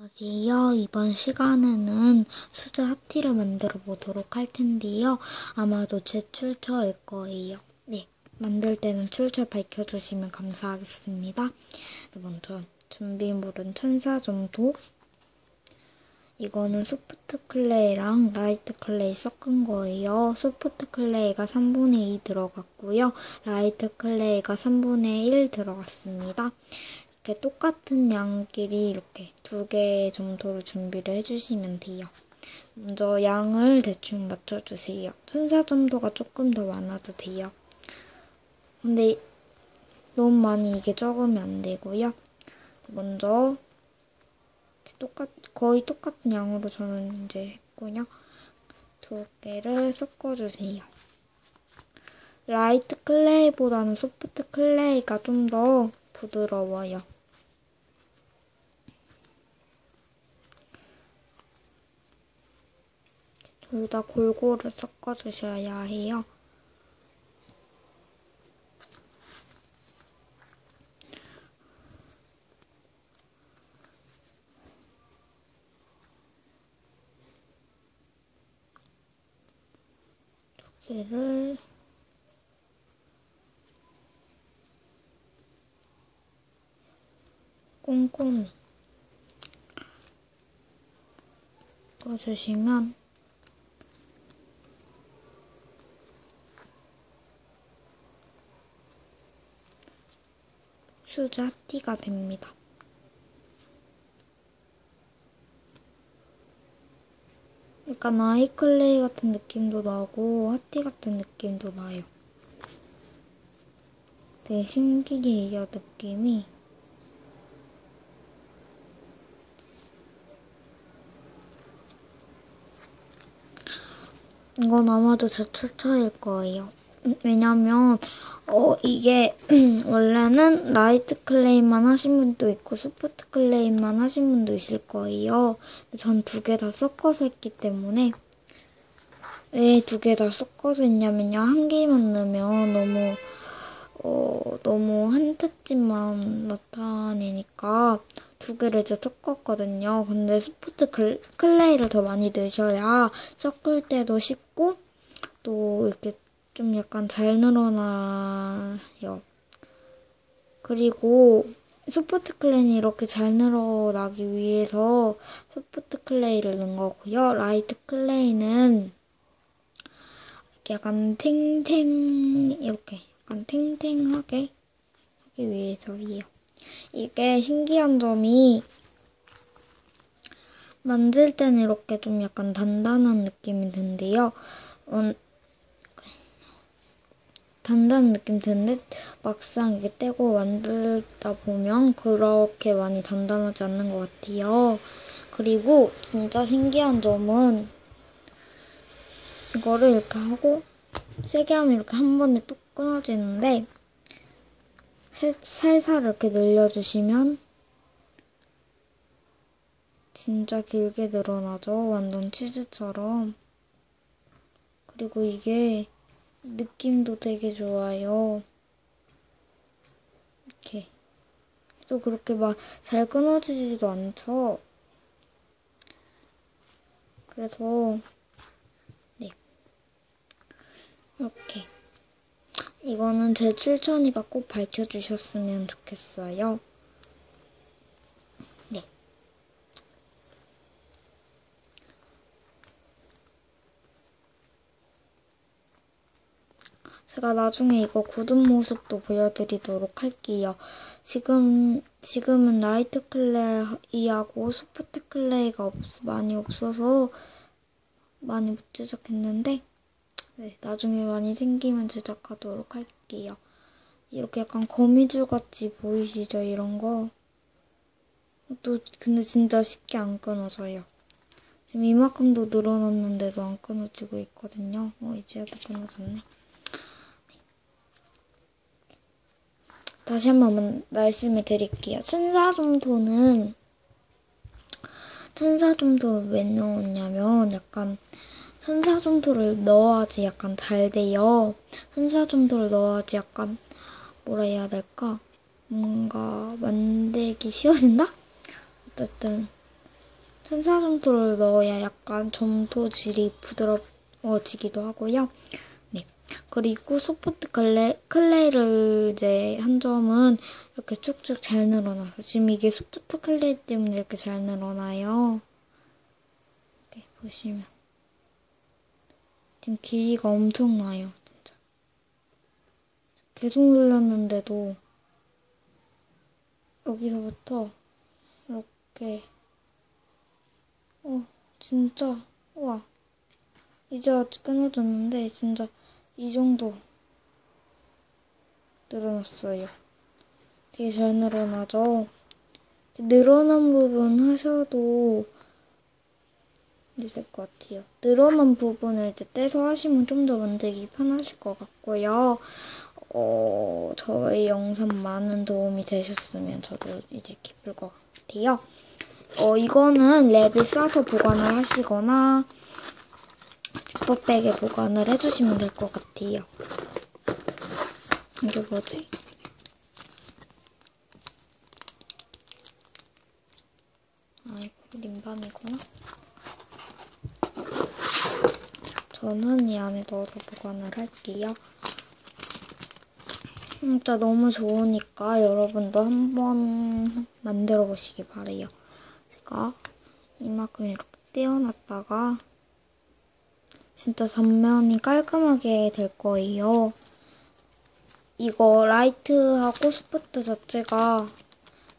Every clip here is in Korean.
안녕하세요. 이번 시간에는 수제 핫티를 만들어 보도록 할 텐데요. 아마도 제 출처일 거예요. 네, 만들 때는 출처 밝혀주시면 감사하겠습니다. 먼저 준비물은 천사점도 이거는 소프트 클레이랑 라이트 클레이 섞은 거예요. 소프트 클레이가 3분의 2 들어갔고요. 라이트 클레이가 3분의 1 들어갔습니다. 이렇게 똑같은 양끼리 이렇게 두개 정도로 준비를 해주시면 돼요. 먼저 양을 대충 맞춰주세요. 천사 점도가 조금 더 많아도 돼요. 근데 너무 많이 이게 적으면 안 되고요. 먼저 똑같 거의 똑같은 양으로 저는 이제 했고요. 두 개를 섞어주세요. 라이트 클레이보다는 소프트 클레이가 좀 더 부드러워요. 둘 다 골고루 섞어주셔야 해요. 두 개를 꼼꼼히 꺼주시면 수제 핫티가 됩니다. 약간 아이클레이 같은 느낌도 나고 핫티 같은 느낌도 나요. 되게 신기해요, 느낌이. 이건 아마도 제 출처일 거예요. 왜냐면 어 이게 원래는 라이트 클레이만 하신 분도 있고 소프트 클레이만 하신 분도 있을 거예요. 전 두 개 다 섞어서 했기 때문에 왜 두 개 다 섞어서 했냐면요. 한 개만 넣으면 너무 어 너무 한 특집만 나타내니까 두 개를 이제 섞었거든요. 근데 소프트 클레이를 더 많이 넣으셔야 섞을 때도 쉽고 또 이렇게 좀 약간 잘 늘어나요. 그리고 소프트 클레이는 이렇게 잘 늘어나기 위해서 소프트 클레이를 넣은 거고요. 라이트 클레이는 약간 탱탱 이렇게 약간 탱탱하게 하기 위해서예요. 이게 신기한 점이 만질 때는 이렇게 좀 약간 단단한 느낌이 드는데요. 음, 단단한 느낌 드는데 막상 이게 떼고 만들다 보면 그렇게 많이 단단하지 않는 것 같아요. 그리고 진짜 신기한 점은 이거를 이렇게 하고 세게 하면 이렇게 한 번에 뚝 끊어지는데 살살 이렇게 늘려주시면 진짜 길게 늘어나죠. 완전 치즈처럼. 그리고 이게 느낌도 되게 좋아요. 이렇게. 또 그렇게 막 잘 끊어지지도 않죠. 그래서 네. 이렇게. 이거는 제 출처니까 꼭 밝혀주셨으면 좋겠어요. 네. 제가 나중에 이거 굳은 모습도 보여드리도록 할게요. 지금, 지금은 라이트 클레이하고 소프트 클레이가 없, 많이 없어서 많이 못 제작했는데, 네, 나중에 많이 생기면 제작하도록 할게요. 이렇게 약간 거미줄 같이 보이시죠? 이런 거. 또 근데 진짜 쉽게 안 끊어져요. 지금 이만큼도 늘어났는데도 안 끊어지고 있거든요. 어, 이제야도 끊어졌네. 다시 한번 말씀을 드릴게요. 천사점토는 천사점토를 왜 넣었냐면 약간 천사점토를 넣어야지 약간 잘 돼요. 천사점토를 넣어야지 약간 뭐라 해야 될까? 뭔가 만들기 쉬워진다? 어쨌든 센사 점토를 넣어야 약간 점토 질이 부드러워지기도 하고요. 네. 그리고 소프트 클레, 클레이를 이제 한 점은 이렇게 쭉쭉 잘 늘어나서 지금 이게 소프트 클레이 때문에 이렇게 잘 늘어나요. 이렇게 보시면 지금 길이가 엄청나요. 진짜. 계속 눌렀는데도 여기서부터 이렇게 어 진짜 우와 이제 아직 끊어졌는데 진짜 이 정도 늘어났어요. 되게 잘 늘어나죠? 늘어난 부분 하셔도 될것 같아요. 늘어난 부분을 이제 떼서 하시면 좀 더 만들기 편하실 것 같고요. 어, 저의 영상 많은 도움이 되셨으면 저도 이제 기쁠 것 같아요. 어, 이거는 랩을 싸서 보관을 하시거나 지퍼백에 보관을 해주시면 될 것 같아요. 이게 뭐지? 아이고, 림밤이구나. 저는 이 안에 넣어서 보관을 할게요. 진짜 너무 좋으니까 여러분도 한번 만들어 보시기 바래요. 제가 이만큼 이렇게 떼어놨다가 진짜 단면이 깔끔하게 될 거예요. 이거 라이트하고 소프트 자체가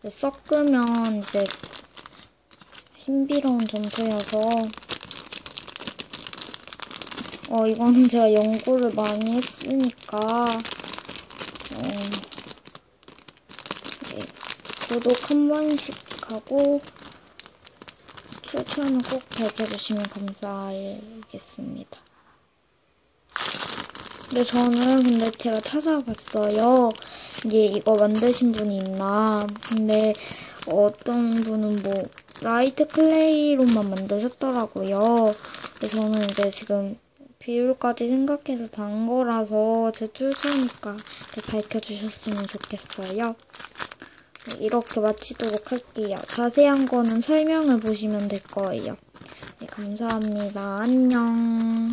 섞으면 이제 신비로운 점토여서 어 이거는 제가 연구를 많이 했으니까 어, 네. 구독 한 번씩 하고 추천은 꼭 밝혀주시면 감사하겠습니다. 근데 저는 근데 제가 찾아봤어요. 이게 이거 만드신 분이 있나. 근데 어떤 분은 뭐 라이트 클레이로만 만드셨더라고요. 근데 저는 이제 지금 비율까지 생각해서 단 거라서 제 출처니까 밝혀주셨으면 좋겠어요. 네, 이렇게 마치도록 할게요. 자세한 거는 설명을 보시면 될 거예요. 네, 감사합니다. 안녕.